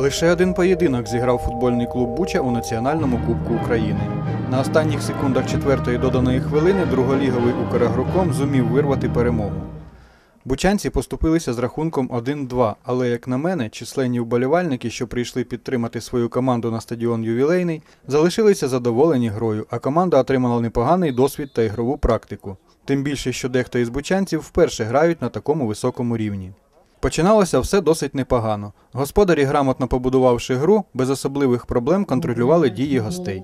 Лише один поєдинок зіграв футбольний клуб Буча у Національному Кубку України. На останніх секундах четвертої доданої хвилини друголіговий Украгроком зумів вирвати перемогу. Бучанці поступилися з рахунком 1-2, але, як на мене, численні вболівальники, що прийшли підтримати свою команду на стадіон ювілейний, залишилися задоволені грою, а команда отримала непоганий досвід та ігрову практику. Тим більше, що дехто із бучанців вперше грають на такому високому рівні. Починалося все досить непогано. Господарі, грамотно побудувавши гру, без особливих проблем контролювали дії гостей.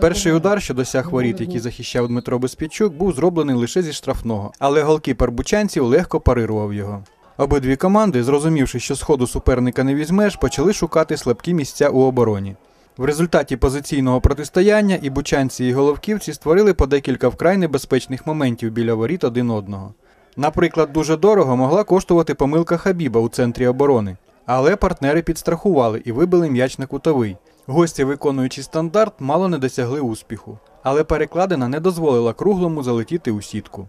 Перший удар, що досяг воріт, який захищав Дмитро Безпічук, був зроблений лише зі штрафного, але голкіпер бучанців легко парирував його. Обидві команди, зрозумівши, що сходу суперника не візьмеш, почали шукати слабкі місця у обороні. В результаті позиційного протистояння і бучанці, і головківці створили по декілька вкрай небезпечних моментів біля воріт один одного. Наприклад, дуже дорого могла коштувати помилка Хабіба у центрі оборони, але партнери підстрахували і вибили м'яч на кутовий. Гості, виконуючи стандарт, мало не досягли успіху, але перекладина не дозволила круглому залетіти у сітку.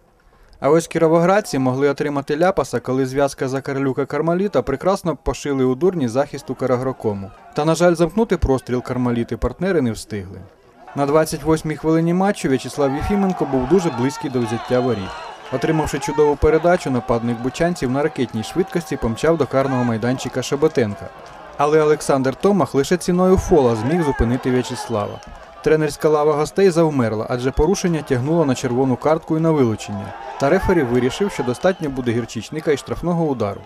А ось кіровоградці могли отримати ляпаса, коли зв'язка Закарлюка Кармаліта прекрасно пошили у дурні захисту Карагрокому. Та, на жаль, замкнути простріл Кармаліти партнери не встигли. На 28-й хвилині матчу В'ячеслав Єфіменко був дуже близький до взяття воріт. Отримавши чудову передачу, нападник бучанців на ракетній швидкості помчав до карного майданчика Шеботенка. Але Олександр Томах лише ціною фола зміг зупинити В'ячеслава. Тренерська лава гостей завмерла, адже порушення тягнуло на червону картку і на вилучення. Та рефері вирішив, що достатньо буде гірчичника і штрафного удару.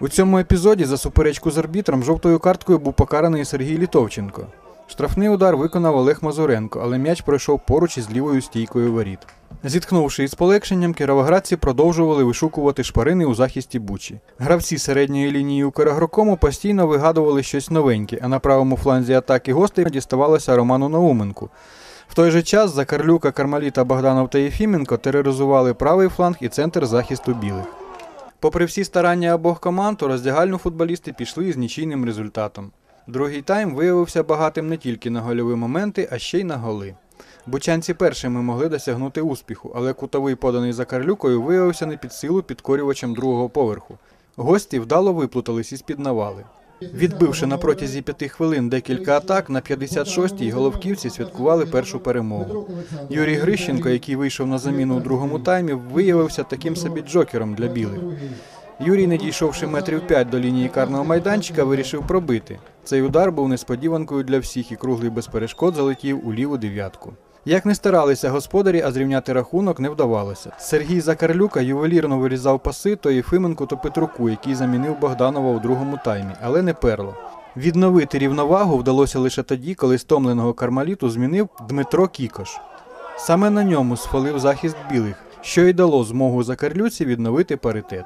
У цьому епізоді за суперечку з арбітром жовтою карткою був покараний Сергій Літовченко. Штрафний удар виконав Олег Мазуренко, але м'яч пройшов поруч із лівою стійкою воріт. Зітхнувши із полегшенням, кіровоградці продовжували вишукувати шпарини у захисті Бучі. Гравці середньої лінії Украгрокому постійно вигадували щось новеньке, а на правому фланзі атаки гостей діставалося Роману Науменку. В той же час Закарлюка, Кармаліта, Богданов та Єфіменко тероризували правий фланг і центр захисту білих. Попри всі старання обох команд, у роздягальну футболісти пішли із нічийним результатом. Другий тайм виявився багатим не тільки на гольові моменти, а ще й на голи. Бучанці першими могли досягнути успіху, але кутовий поданий Закарлюкою виявився не під силу підкорювачем другого поверху. Гості вдало виплутались із під навали. Відбивши на протязі п'яти хвилин декілька атак, на 56-й головківці святкували першу перемогу. Юрій Грищенко, який вийшов на заміну у другому таймі, виявився таким собі джокером для білих. Юрій, не дійшовши метрів 5 до лінії карного майданчика, вирішив пробити. Цей удар був несподіванкою для всіх, і круглий без перешкод залетів у ліву дев'ятку. Як не старалися господарі, а зрівняти рахунок не вдавалося. Сергій Закарлюка ювелірно вирізав паси то Єфименку, то Петруку, який замінив Богданова у другому таймі, але не перло. Відновити рівновагу вдалося лише тоді, коли стомленого кармаліту змінив Дмитро Кікош. Саме на ньому сфалив захист білих, що й дало змогу Закарлюці відновити паритет.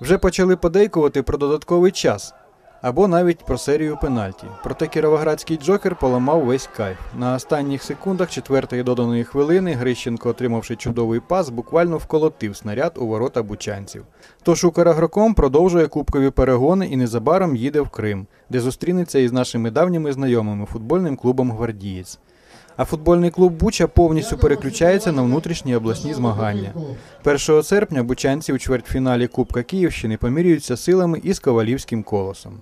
Вже почали подейкувати про додатковий час або навіть про серію пенальті. Проте кіровоградський джокер поламав весь кайф. На останніх секундах четвертої доданої хвилини Грищенко, отримавши чудовий пас, буквально вколотив снаряд у ворота бучанців. Тож Украгроком продовжує кубкові перегони і незабаром їде в Крим, де зустрінеться із нашими давніми знайомими футбольним клубом Гвардієць. А футбольний клуб Буча повністю переключається на внутрішні обласні змагання. 1 серпня бучанці у чвертьфіналі Кубка Київщини помірюються силами із Ковалівським колосом.